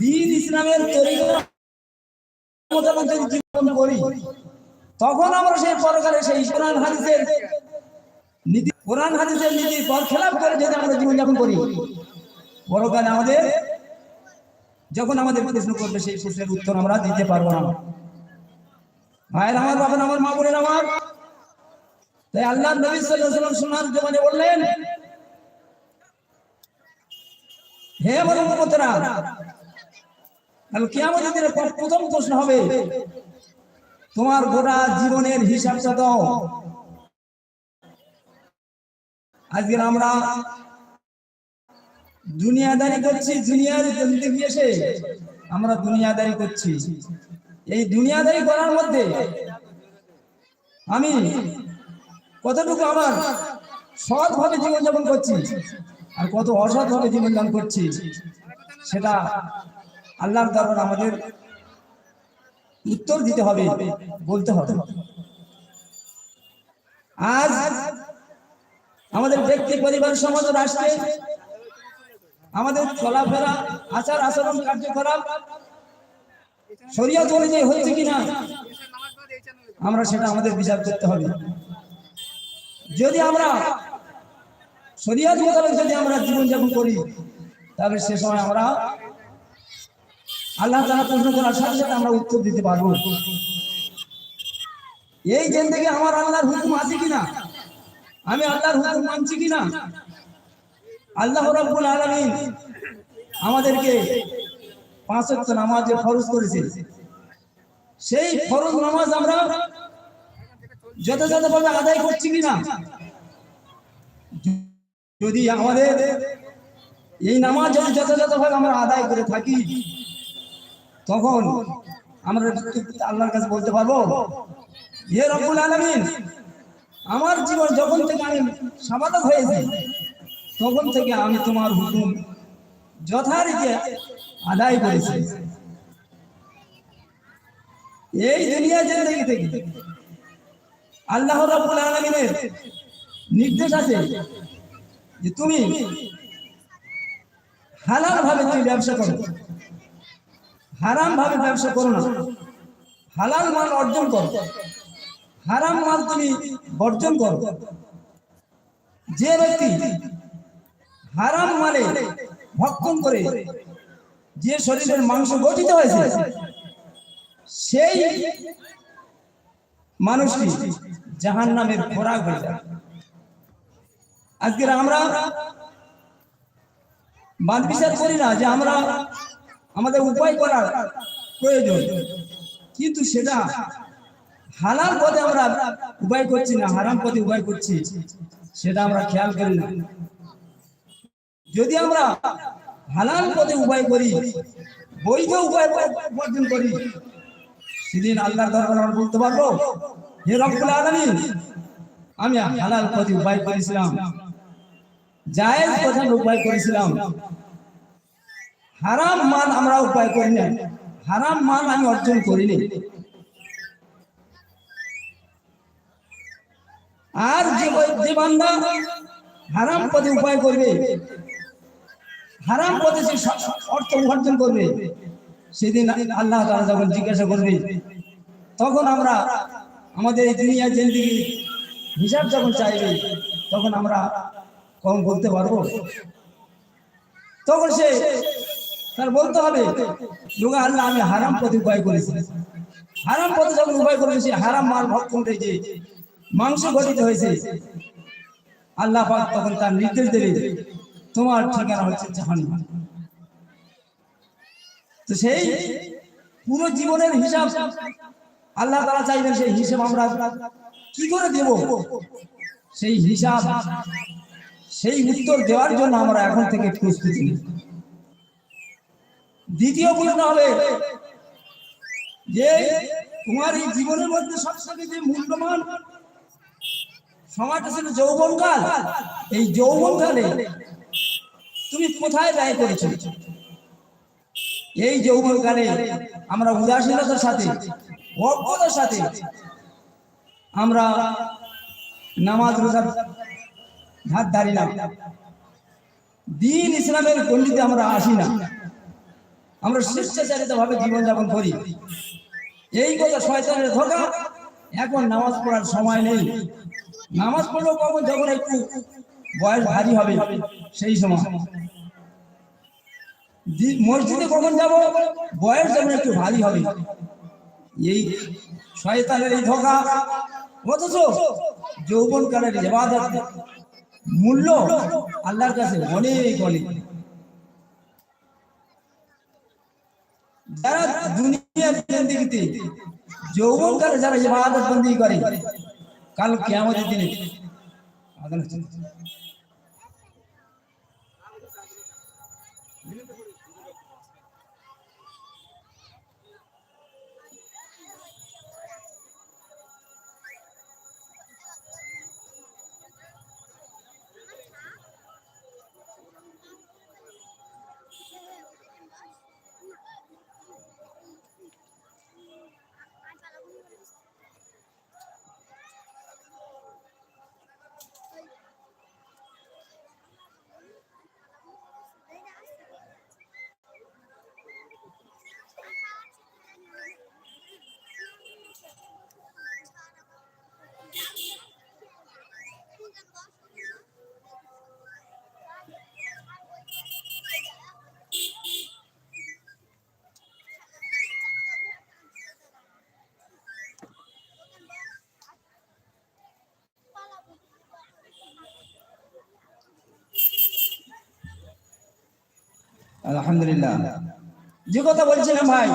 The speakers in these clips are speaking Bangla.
দিন ইসলামের তরিকা জীবন করি, তখন আমরা সেই পরকালে সেই কোরআন, হাদিসের নীতি, কোরআন, হাদিসের নীতি পর খেলাপ করে যদি আমরা জীবন যাপন করি, পরকালে আমাদের, যখন আমাদের প্রশ্ন করবে সেই প্রশ্নের উত্তর আমরা দিতে পারব না। ভাইয়ের আমার বাবা আমার, মা বোনের আমার, তাই আল্লাহ নবী ওয়াসাল্লাম সোনার জমানে বললেন, হে আমার কাল কিয়ামতের দিনে প্র- প্রথম প্রশ্ন হবে, তোমার গোটা জীবনের হিসাবটা দাও। আজকে আমরা দুনিয়াদারি করছি, দুনিয়ার জিন্দগি এসে আমরা দুনিয়াদারি করছি। এই দুনিয়াদারি করার মধ্যে আমি কতটুকু আমার সৎ ভাবে জীবনযাপন করছি আর কত অসৎ ভাবে জীবনযাপন করছি, সেটা আল্লাহর দরবার আমাদের উত্তর দিতে হবে, বলতে হবে। আজ আমাদের ব্যক্তি, পরিবার, সমাজ, রাষ্ট্রে আমাদের চলাফেরা, আচার, আচরণ, কার্যকলাপ শরীয়ত অনুযায়ী হচ্ছে কিনা, আমরা সেটা আমাদের বিচার করতে হবে। যদি আমরা শরীয়ত মোতাবেক যদি আমরা জীবনযাপন করি, তাহলে সে সময় আমরা আল্লাহ তারা প্রশ্ন করার সাথে সাথে আমরা উত্তর দিতে পারব। এই জেন থেকে আমার আল্লাহর হুকুম আছে কিনা? আমি আল্লাহর হুকুম মানছি কিনা? আল্লাহ রাব্বুল আলামিন আমাদেরকে পাঁচ ওয়াক্ত নামাজ ফরজ করেছে সেই ফরজ নামাজ আমরা যথাযথভাবে আদায় করছি কিনা? যদি আমাদের এই নামাজ যদি যথাযথভাবে আমরা আদায় করে থাকি তখন আমরা আল্লাহর কাছে বলতে পারব, হে রব্বুল আলামিন, আমার জীবন যখন থেকে আমি সাবাদক হয়েছি, তখন থেকে আমি তোমার হুকুম যথারীতি আদায় করেছি। এই দুনিয়া জিন্দগি থেকে আল্লাহ রাব্বুল আলামিনের নির্দেশ আছে যে তুমি হালাল ভাবে তুমি ব্যবসা করো। হারাম ভাবে ব্যবসা করো না। হালাল মাল অর্জন করো। হারাম মাল তুমি বর্জন করো। যে ব্যক্তি হারাম মালে ভক্ষণ করে, যে শরীরের মাংস গঠিত হয়েছে, সেই মানুষটি জাহান নামের খোরাক হয়ে যায়। আজকের আমরা বাদ বিচার করি না যে আমরা আমাদের উপায় করার প্রয়োজন। কিন্তু সেটা হালাল পথে আমরা উপায় করছি না, হারাম পথে উপায় করছি, সেটা আমরা খেয়াল করি না। যদি আমরা হালাল পথে উপায় করি, বৈধ উপায় উপার্জন করি, সেদিন আল্লাহর দরবার আমরা বলতে পারব, হে রব্বুল আলামিন, আমি হালাল পথে উপায় করেছিলাম, জায়েজ পথে উপায় করেছিলাম। হারাম মাল আমরা উপায় করি না। হারাম মাল আমি অর্জন করিনি আর যে বান্দা হারাম পথে উপায় করবে, হারাম পথে সে অর্থ উপার্জন করবে, সেদিন আল্লাহ তাআলা যখন জিজ্ঞাসা করবে, তখন আমরা আমাদের এই দুনিয়া জিন্দিগি হিসাব যখন চাইবে, তখন আমরা কম বলতে পারব। তখন সে তার বলতে হবে লোকা আল্লাহ আমি হারাম পথে উপায় করেছি। হারাম পথে যখন উপায় করেছি, হারাম মাল ভক্ষণ থেকে মাংস গঠিত হয়েছে। আল্লাহ পাক তখন তার নির্দেশ দেবে তোমার ঠিকানা হচ্ছে জাহান্নাম। তো সেই পুরো জীবনের হিসাব আল্লাহ তারা চাইবেন, সেই হিসাব আমরা কি করে দেব? সেই হিসাব, সেই উত্তর দেওয়ার জন্য আমরা এখন থেকে প্রস্তুতি নিই। দ্বিতীয় প্রশ্ন হবে যে তোমার এই জীবনের মধ্যে সবথেকে যে মূল্যবান সময়টা ছিল যৌবনকাল, এই যৌবনকালে তুমি কোথায় ব্যয় করেছ? এই যৌবনকালে আমরা উদাসীনতার সাথে, অজ্ঞতার সাথে আমরা নামাজ রোজার হাত ধারি না দিন ইসলামের গণ্ডিতে আমরা আসি না আমরা স্বেচ্ছাচারিত ভাবে জীবনযাপন করি। এই কথা শয়তানের ধোকা। এখন নামাজ পড়ার সময় নেই। নামাজ পড়লেও কখন যখন একটু বয়স ভারী হবে, সেই সময়। মসজিদে কখন যাব? বয়স যখন একটু ভারী হবে। এই শয়তানের এই ধোকা। অথচ যৌবনকালের ইবাদত মূল্য আল্লাহর কাছে অনেক অনেক। যারা দুনিয়ার জিন্দিগিতে যৌবনকালে যারা ইবাদত বন্দি করে কাল কেমন দিনে আদান আলহামদুলিল্লাহ। যে কথা বলছিলাম ভাই,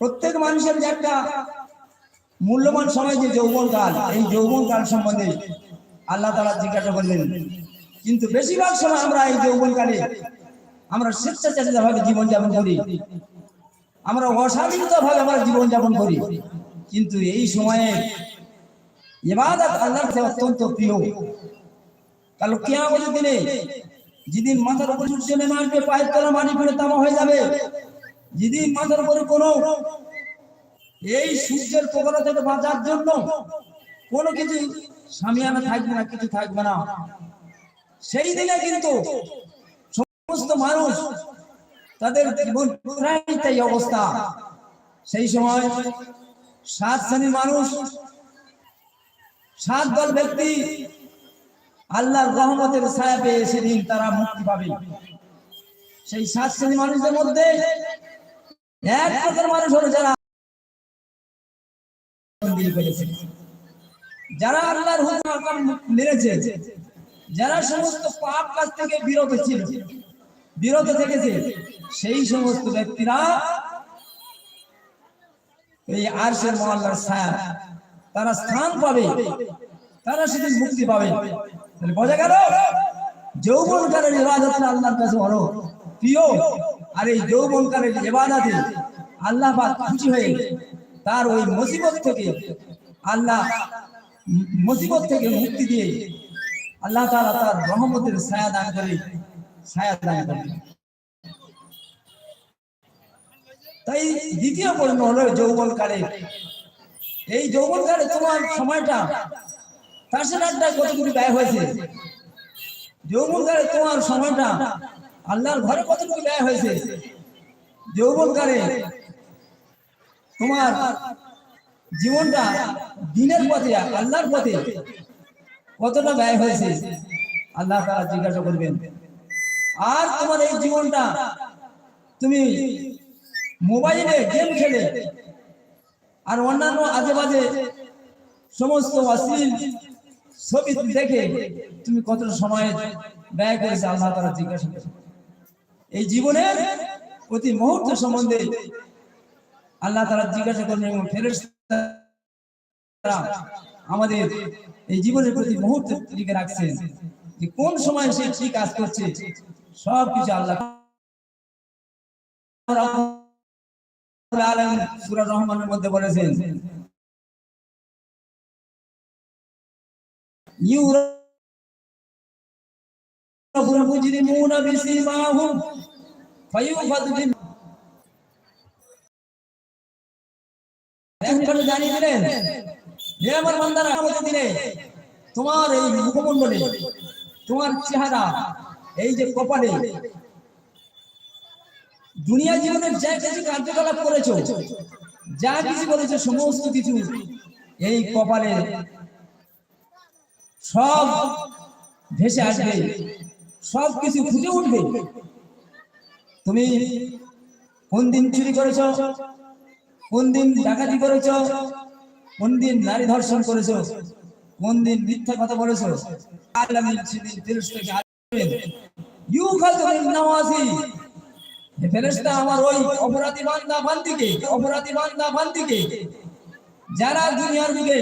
প্রত্যেক মানুষের যে একটা মূল্যবান সময় যে যৌবন কাল, এই যৌবন কাল সম্বন্ধে আল্লাহ তালা জিজ্ঞাসা করলেন, কিন্তু বেশিরভাগ সময় আমরা এই যৌবন কালে আমরা স্বেচ্ছাচারিত ভাবে জীবনযাপন করি। আমরা অস্বাধীনতা ভাবে আমরা জীবনযাপন করি। কিন্তু এই সময়ে এবার আল্লাহর অত্যন্ত প্রিয়। কাল কিয়ামতের দিনে যেদিন মাথার উপর সূর্য নেমে আসবে, পায়ের তলা মাটি ফেলে তামা হয়ে যাবে। যেদিন মাথার উপরে কোনো এই সূর্যের প্রখরতা থেকে বাঁচার জন্য কোনো কিছু সামিয়ানা থাকবে না, কিছু থাকবে না। সেই দিনে কিন্তু সমস্ত মানুষ তাদের জীবন প্রায় অবস্থা। সেই সময় সাত শ্রেণির মানুষ, সাত দল ব্যক্তি আল্লাহর রহমতের ছায়া পেয়ে সেদিন তারা মুক্তি পাবে। সেই সাত শ্রেণি মানুষদের মধ্যে এক প্রকার মানুষ হলো যারা যারা আল্লাহর মেনেছে, যারা সমস্ত পাপ কাজ থেকে বিরত ছিল, বিরত থেকেছে, সেই সমস্ত ব্যক্তিরা এই আরশের মহল্লার ছায়া, তারা স্থান পাবে, তারা সেদিন মুক্তি পাবে। তাহলে বোঝা গেল? যৌবনকালের ইবাদত আল্লাহর কাছে বড়। প্রিয়, আর এই ইবাদতে আল্লাহ খুশি হয়ে তার ওই মুসিবত থেকে আল্লাহ মুসিবত থেকে মুক্তি দিয়ে আল্লাহ তার রহমতের ছায়া দান করে, ছায়া দান করে। তাই দ্বিতীয় প্রশ্ন হলো যৌবনকালে এই যৌবনকালে তোমার সময়টা তার আড্ডা কতটুকু ব্যয় হয়েছে? যৌবনকালে তোমার সময়টা আল্লাহর ঘরে কতটুকু ব্যয় হয়েছে? যৌবনকালে তোমার জীবনটা দিনের পথে, আল্লাহর পথে কতটা ব্যয় হয়েছে? আল্লাহ তারা জিজ্ঞাসা করবেন। আর তোমার এই জীবনটা তুমি মোবাইলে গেম খেলে, আর অন্যান্য আজে বাজে সমস্ত অশ্লীল ছবি দেখে তুমি কতটা সময় ব্যয় করেছে আল্লাহ তারা জিজ্ঞাসা করে এই জীবনের প্রতি মুহূর্ত সম্বন্ধে আল্লাহ তারা জিজ্ঞাসা করেন এবং ফেরেশতারা আমাদের এই জীবনের প্রতি মুহূর্ত লিখে রাখছেন যে কোন সময় সে কি কাজ করছে সব কিছু আল্লাহ সুরা রহমানের মধ্যে বলেছেন। يُعْرَفُ الْمُجْرِمُونَ بِسِيمَاهُمْ فَيُؤْخَذُ بِالنَّاسِ একবারে জানিয়ে দিলেন হে আমার বান্দারা আমাদের দিনে তোমার এই মুখমণ্ডলে তোমার চেহারা এই যে কপালে দুনিয়া জীবনের যা কিছু কার্যকলাপ করেছো যা কিছু করেছো সমস্ত কিছু এই কপালে সব ভেসে আসবে, সব কিছু ফুটে উঠবে। তুমি কোন দিন চুরি করেছ? কোন দিন ডাকাতি করেছ? কোন দিন নারী ধর্ষণ করেছ? কোন দিন মিথ্যা কথা বলেছ? আমার ওই যারা দুনিয়ার বুকে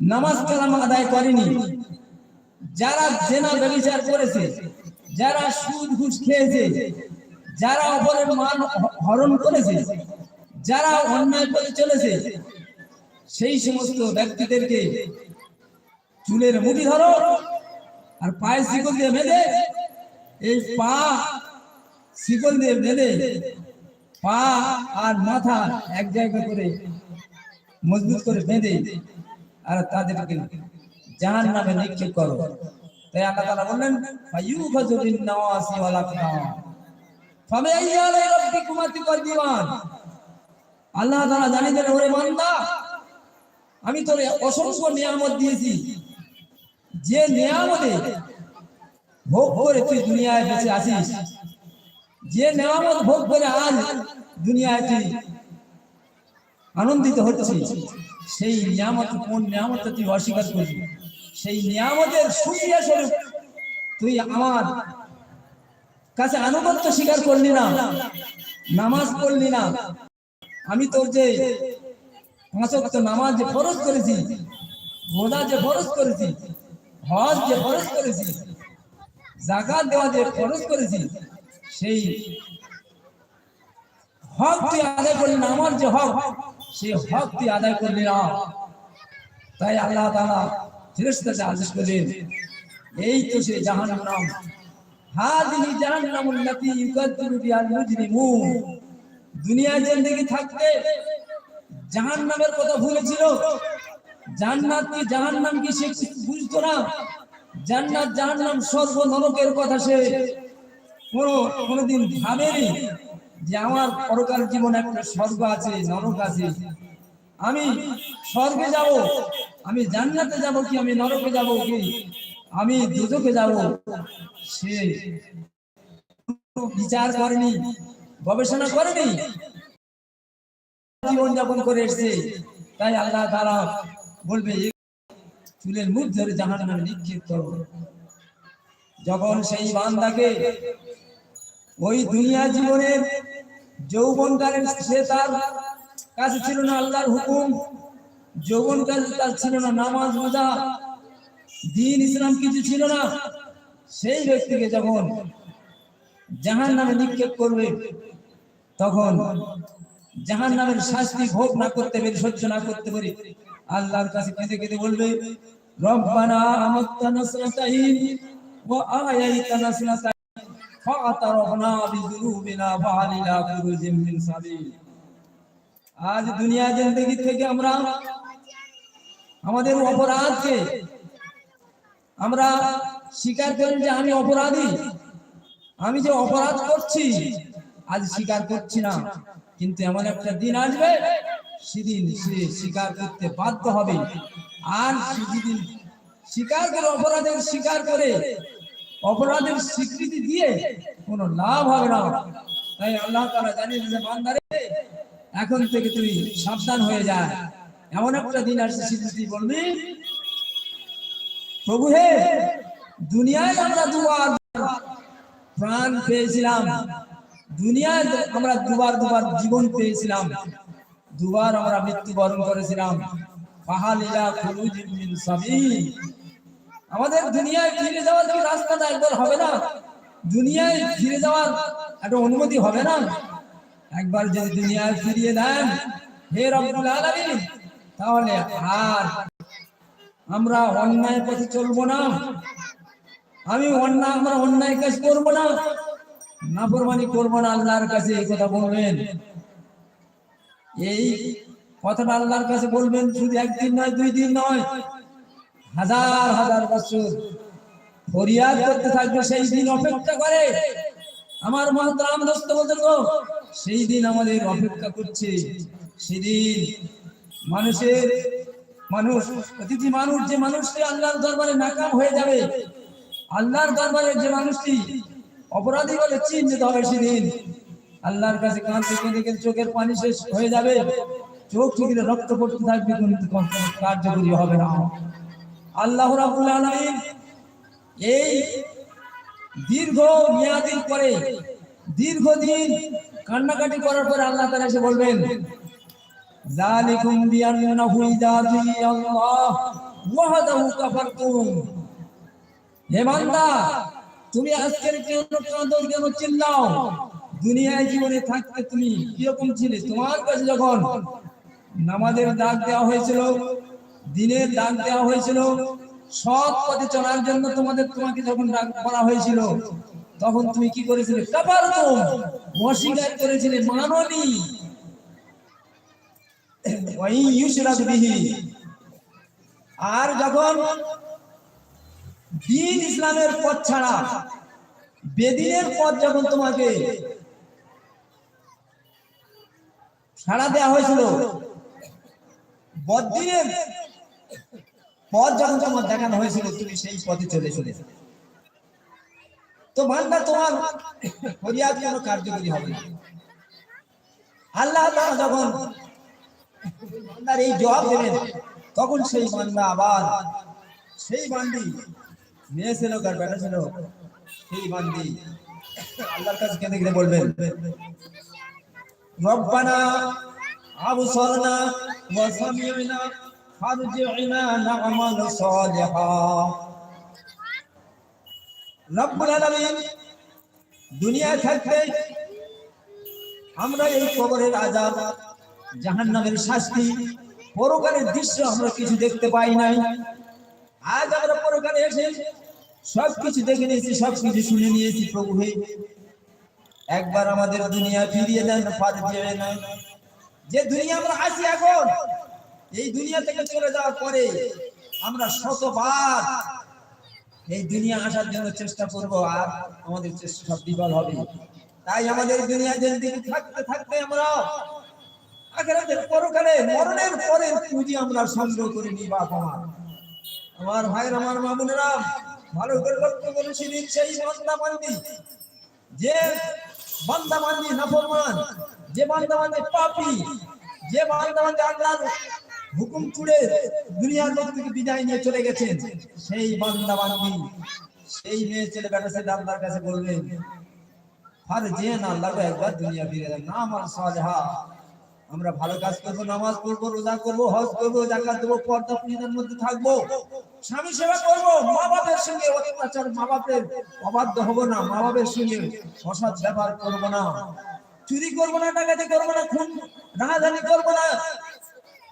নামাজ কালাম আদায় করেনি। যারা জেনা ব্যভিচার করেছে, যারা সুদ ঘুষ খেয়েছে, যারা অপরের মান হরণ করেছে, যারা অন্যায় করে চলেছে, সেই সমস্ত ব্যক্তিদেরকে চুলের মুঠি ধরো আর পায়ে শিকল দিয়ে বেঁধে, এই পা শিকল দিয়ে বেঁধে পা আর মাথা এক জায়গা করে মজবুত করে বেঁধে আর তাদেরকে জাহান নামে নিক্ষেপ করো। তাই আল্লাহ তাআলা বললেন ওয়াল আল্লাহ ওরে বান্দা, আমি তোর অসংখ্য নিয়ামত দিয়েছি। যে নিয়ামতে ভোগ করে তুই দুনিয়ায় বেঁচে আছিস, যে নিয়ামত ভোগ করে আজ দুনিয়ায় তুই আনন্দিত হচ্ছিস সেই নিয়ামত, কোন নিয়ামত তুই অস্বীকার করবি? সেই নিয়ামতের সুক্রিয়া স্বরূপ তুই আমার কাছে আনুগত্য স্বীকার করলি না, নামাজ পড়লি না। আমি তোর যে নামাজ যে ফরজ করেছি, রোজা যে ফরজ করেছি, হজ যে ফরজ করেছি জাকাত দেওয়া যে ফরজ করেছি, সেই হক তুই আদায় করলি না, আমার যে হক সেই হক তুই আদায় করলি না। তাই আল্লাহ তাআলা ফেরেশতাকে আদেশ করলেন, এই তো সেই জাহান্নাম। হাদিহি জাহান্নামুল লাতী ইউকাদ্দিবু বিহাল দুনিয়ায় জিন্দেগি থাকতে জাহান্নামের কথা ভুলেছিল। জান্নাত কি জাহান্নাম কি সে বুঝতো না। জান্নাত জাহান্নাম স্বর্গ নরকের কথা সে কোনো কোনোদিন ভাবেনি। যে আমার পরকাল জীবনে একটা স্বর্গ আছে, নরক আছে। আমি স্বর্গে যাব, আমি জান্নাতে যাব কি, আমি নরকে যাব কি? আমি দুজকে যাব। সে বিচার করেনি, গবেষণা করেনি। জীবন যাপন করে এসছে। তাই আল্লাহ তারা বলবে চুলের মুখ ধরে জাহান নামে নিক্ষেপ করো। যখন সেই বান্দাকে ওই দুনিয়া জীবনের যৌবনকালের সে তার কাছে ছিল না আল্লাহর হুকুম, যৌবনকাল তার ছিল না নামাজ রোজা, দিন ইসলাম কিছু ছিল না। সেই ব্যক্তিকে যখন জাহান নামে নিক্ষেপ করবে, তখন জাহান নামের শাস্তি ভোগ না করতে পারি, সহ্য না করতে পারে আল্লাহর কাছে কেঁদে কেঁদে বলবে, রব্বানা আমাত্তানা সানাতাইন ওয়া আয়াইতানা সানাতাইন আজ দুনিয়া জিন্দেগি থেকে আমরা আমাদের অপরাধকে আমরা স্বীকার করি যে আমি অপরাধী। আমি যে অপরাধ করছি, আজ স্বীকার করছি না। কিন্তু এমন একটা দিন আসবে, সেদিন সে স্বীকার করতে বাধ্য হবে। আর সে যেদিন স্বীকার করে, অপরাধের স্বীকার করে অপরাধের স্বীকৃতি দিয়ে কোনো লাভ হবে না। তাই আল্লাহ তাআলা জানিয়ে দিয়েছে এখন থেকে তুই সাবধান হয়ে যা। এমন একটা দিন আসছে, স্বীকৃতি বলবি, প্রভু হে, দুনিয়ায় আমরা দুবার প্রাণ পেয়েছিলাম। দুনিয়ায় আমরা দুবার দুবার জীবন পেয়েছিলাম। দুবার আমরা মৃত্যুবরণ করেছিলাম। পাহালিলা খুরুজ মিন সাবিল। আমাদের দুনিয়ায় ফিরে যাওয়ার কি রাস্তাটা একবার হবে না? দুনিয়ায় ফিরে যাওয়ার একটা অনুমতি হবে না? একবার যদি দুনিয়ায় ফিরিয়ে দেন, হে রব্বুল আলামিন, তাহলে আর আমরা অন্যায় পথে চলবো না। আমি অন্যায়, আমরা অন্যায় কাজ করব না। নাফরমানি করব না, আল্লাহর কাছে এই কথা বলবেন। এই কথাটা আল্লাহর কাছে বলবেন, শুধু একদিন নয়, দুই দিন নয়। হাজার হাজার বছর ফরিয়াদ করতে থাকবে, সেই দিন অপেক্ষা করে। আমার মহতরাম দোস্ত বলতে সেই দিন আমাদের অপেক্ষা করছে। সেদিন মানুষের, মানুষ প্রতিটি মানুষ, যে মানুষটি আল্লাহর দরবারে নাকাম হয়ে যাবে, আল্লাহর দরবারে যে মানুষটি অপরাধী বলে চিহ্নিত হবে সেদিন আল্লাহর কাছে কাঁদতে কেঁদে কেঁদে চোখের পানি শেষ হয়ে যাবে। চোখ থেকে রক্ত পড়তে থাকবে কিন্তু কার্যকরী হবে না। আল্লাহ এই দীর্ঘ মেয়াদির পরে, দীর্ঘদিন কান্নাকাটি করার পরে আল্লাহ তাআলা এসে বলবেন দুনিয়ায় জীবনে তুমি কীরকম তোমার কাছে যখন নামাজের ডাক দেওয়া হয়েছিল দিনের ডাক দেওয়া হয়েছিল। সৎ পথে চলার জন্য তোমাদের তোমাকে যখন ডাক করা হয়েছিল, তখন তুমি কি করেছিলে? কাপার অস্বীকার করেছিলে মাননি। আর যখন দিন ইসলামের পথ ছাড়া, বেদিনের পথ যখন তোমাকে ছাড়া দেওয়া হয়েছিল বদিনের পথ যখন তোমার দেখানো হয়েছিল, তুমি সেই পথে চলেছিলে তো বান্দা তোমার ফরিয়াদ কোনো কার্যকরী হবে আল্লাহ তাআলা যখন বান্দার এই জবাব তখন সেই আবার সেই বান্দি মেয়ে ছিল আর বেটা ছিল সেই বান্দি আল্লাহর কাছে বলবেন, রব্বানা, আবসরনা ওয়া সামি'না ফারজি'না না'মাল সালিহা রব্বুল আলামিন দুনিয়ায় থাকতে আমরা এই কবরের আযাব জাহান্নামের শাস্তি, পরকালের দৃশ্য আমরা কিছু দেখতে পাই নাই। আজ আমরা পরকালে এসে সবকিছু দেখে নিয়েছি সব কিছু শুনে নিয়েছি, প্রভু হে। একবার আমাদের দুনিয়া ফিরিয়ে দেন, ফারজে না যে দুনিয়া আমরা আছি এখন এই দুনিয়া থেকে চলে যাওয়ার পরে আমরা শতবার এই দুনিয়া আসার জন্য চেষ্টা করব আর আমাদের চেষ্টা বিফল হবে। তাই আমাদের দুনিয়া জিন্দেগি থাকতে থাকতে আমরা আখেরাতের পরকালে মরণের পরে পুঁজি আমরা সংগ্রহ করে নিই বাপ আমার ভাইয়ের, আমার মামুনেরা ভালো করে লক্ষ্য করেছিলেন সেই বান্দা বান্দি যে বান্দা বান্দি নাফরমান, যে বান্দা বান্দি পাপী, যে বান্দা বান্দি আল্লাহর হুকুম ছুড়ে দুনিয়ার লোক থেকে বিদায় নিয়ে চলে গেছেন। সেই বান্দা বান্দি, সেই মেয়ে ছেলে বেটা ছেলে আল্লাহর কাছে বলবেন আর যে না আল্লাহ একবার দুনিয়া ফিরে দেন। না আমার সালেহা, আমরা ভালো কাজ করব, নামাজ পড়ব, রোজা করব, হজ করব জাকাত দেবো, পর্দা পুজোর মধ্যে থাকব, স্বামী সেবা করব মা বাবার সঙ্গে অত্যাচার মা বাপের অবাধ্য হব না মা বাপের সঙ্গে অসৎ ব্যবহার করব না। চুরি করব না, ডাকাতি করব না, খুন, রাহাজানি করব না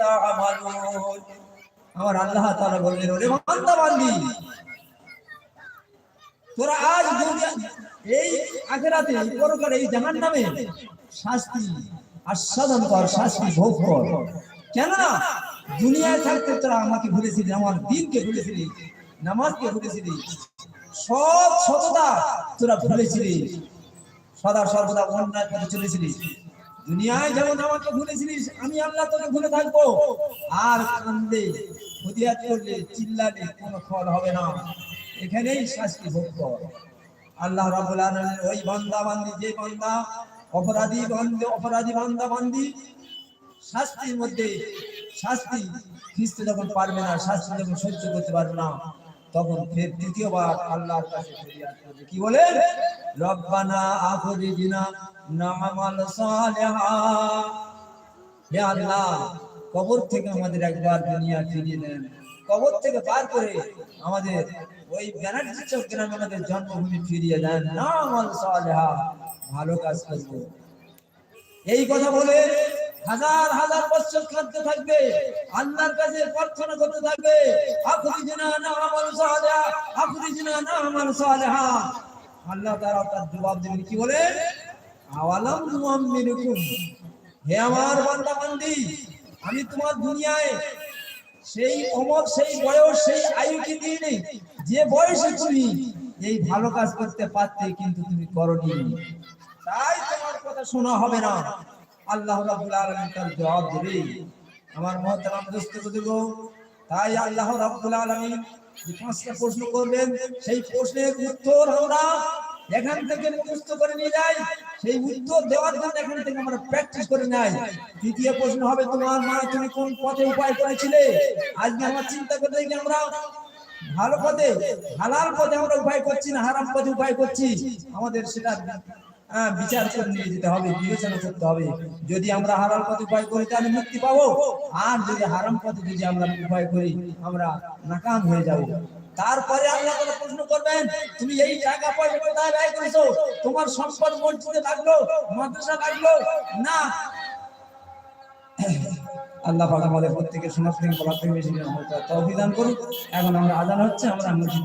তা'মালুন আমার আল্লাহ তাআলা বললেন, ওরে বান্দা বান্দি তোরা আজ এই আখেরাতে, এই জাহান্নামে শাস্তি, আস্বাদন কর, শাস্তি ভোগ কর। দুনিয়ায় থাকতে তোরা আমাকে ভুলেছিলি, আমার দিনকে ভুলেছিলি, নামাজকে ভুলেছিলি, সব সততা তোরা ভুলেছিলি। সদা সর্বদা অন্যায় পথে চলেছিলি। দুনিয়ায় যেমন আমাকে ভুলেছিলিস, আমি আল্লাহ তোকে ভুলে থাকব। আর কান্দে ফদিয়াত করলে, চিল্লালে কোনো ফল হবে না। এখানেই শাস্তি ভোগ কর। আল্লাহ রাব্বুল আলামিন ওই বান্দা বান্দি, যে বান্দা অপরাধী বান্দা অপরাধী বান্দা বান্দি, শাস্তির মধ্যে, শাস্তি খ্রিস্ট যখন পারবে না, শাস্তি যখন সহ্য করতে পারবে না তখন ফের দ্বিতীয়বার আল্লাহর কাছে কি বলে? রব্বানা আখরিজনা নামাল সালিহা। হে আল্লাহ, কবর থেকে আমাদের একবার দুনিয়া ফিরিয়ে দেন কবর থেকে পার করে আমাদের ওই ব্যানার্জি চক গ্রামে আমাদের জন্মভূমি ফিরিয়ে দেন। না আমল সালেহা, ভালো কাজ করব এই কথা বলে হাজার হাজার বছর কাঁদতে থাকবে, আল্লাহর কাছে প্রার্থনা করতে থাকবে আখরিজনা না আমাল সালেহা আখরিজনা না আমাল সালেহা। আল্লাহ তাআলা তার জবাব দেবেন, কি বলে? আওয়ালাম হে আমার বান্দা বান্দি আমি তোমার দুনিয়ায় সেই অমর, সেই বয়স, সেই আয়ুকে দিয়ে যে বয়সে তুমি এই ভালো কাজ করতে পারতে, কিন্তু তুমি করনি। তাই তোমার কথা শোনা হবে না। আল্লাহ রাব্বুল আলামিন তার জবাব দেবে আমার মহতারাম দোস্ত বুজুর্গ তাই আল্লাহ রাব্বুল আলামিন যে পাঁচটা প্রশ্ন করবেন সেই প্রশ্নের উত্তর আমরা এখান থেকে মুখস্থ করে নিয়ে যাই। সেই উত্তর দেওয়ার জন্য এখান থেকে আমরা প্র্যাকটিস করে নাই। দ্বিতীয় প্রশ্ন হবে, তোমার মা তুমি কোন পথে উপায় করেছিলে? আজকে আমার চিন্তা করে দেখি আমরা। ভালো পথে, হালাল পথে আমরা উপায় করছি না, হারাম পথে উপায় করছি? আমাদের সেটা বিচার করে নিয়ে যেতে হবে, বিবেচনা করতে হবে। যদি আমরা হালাল পথে উপায় করি, তাহলে মুক্তি পাবো। আর যদি হারাম পথে যদি আমরা উপায় করি, আমরা নাকাম হয়ে যাব। তারপরে আল্লাহ তাআলা প্রশ্ন করবেন, তুমি এই টাকা পয়সা কোথায় ব্যয় করেছ? তোমার সম্পদ মসজিদে লাগল মাদ্রাসা লাগল না? আল্লাহ পাক আমাদের প্রত্যেকের সমাজ থেকে বলার থেকে বেশি তৌফিক দান করুন এখন আমরা আজান হচ্ছে, আমরা মসজিদ